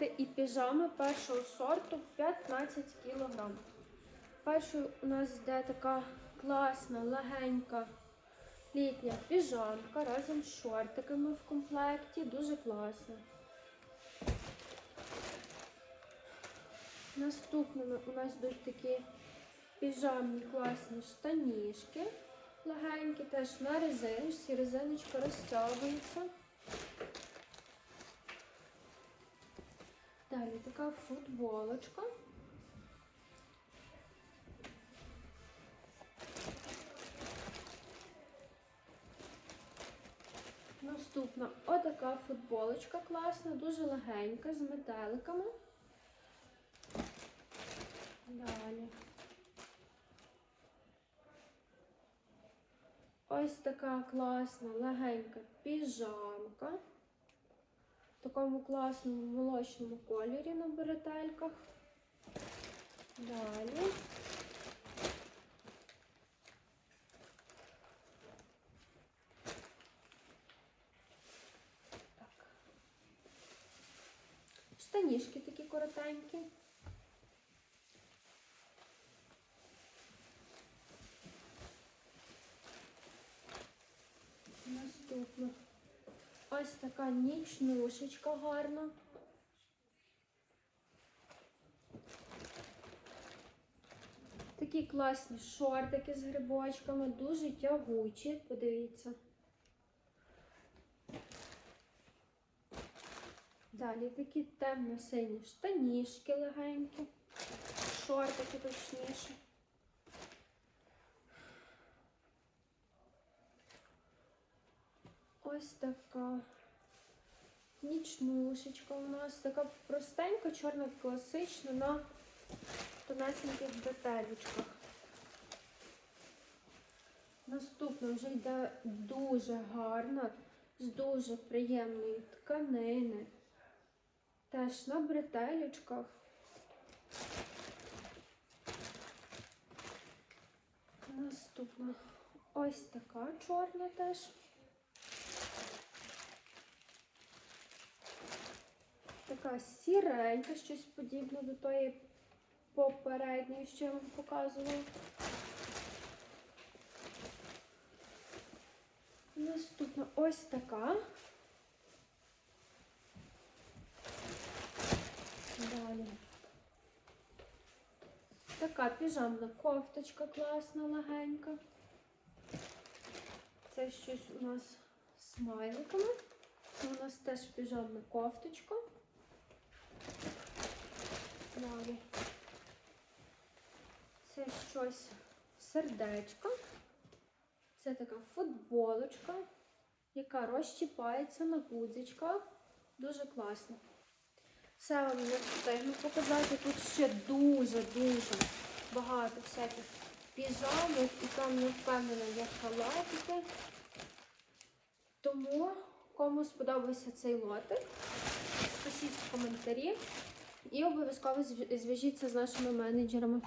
показати і піжами першого сорту 15 кг. Першою у нас йде така класна, легенька літня піжамка разом з шортиками в комплекті. Дуже класна. Наступними у нас йдуть такі піжамні класні штанішки. Легенькі, теж на резиночці. Резиночка розтягується. Далі така футболочка. Наступна отака футболочка класна, дуже легенька, з метеликами. Далі. Ось така класна, легенька піжамка. В такому класному молочному кольорі на бретельках. Далі. Так. Штанішки такі коротенькі. Ось така нічнушечка гарна. Такі класні шортики з грибочками, дуже тягучі, подивіться. Далі такі темно-сині штанішки легенькі, шортики точніше. Ось така нічнушечка у нас. Така простенька, чорна, класична на тонесеньких бретелечках. Наступна вже йде дуже гарна, з дуже приємної тканини. Теж на бретелечках. Наступна ось така чорна теж. Така сіренька, щось подібне до тої попередньої, що я вам показувала. Наступна ось така. Далі. Така піжамна кофточка класна, легенька. Це щось у нас з смайликами. У нас теж піжамна кофточка. Далі. Це щось сердечко. Це така футболочка, яка розчіпається на гудзичках. Дуже класно. Все вам не встигну показати. Тут ще дуже-дуже багато всяких піжамок і там, я впевнена, є халатики. Тому, кому сподобався цей лотик, пишіть в коментарі і обов'язково зв'яжіться з нашими менеджерами.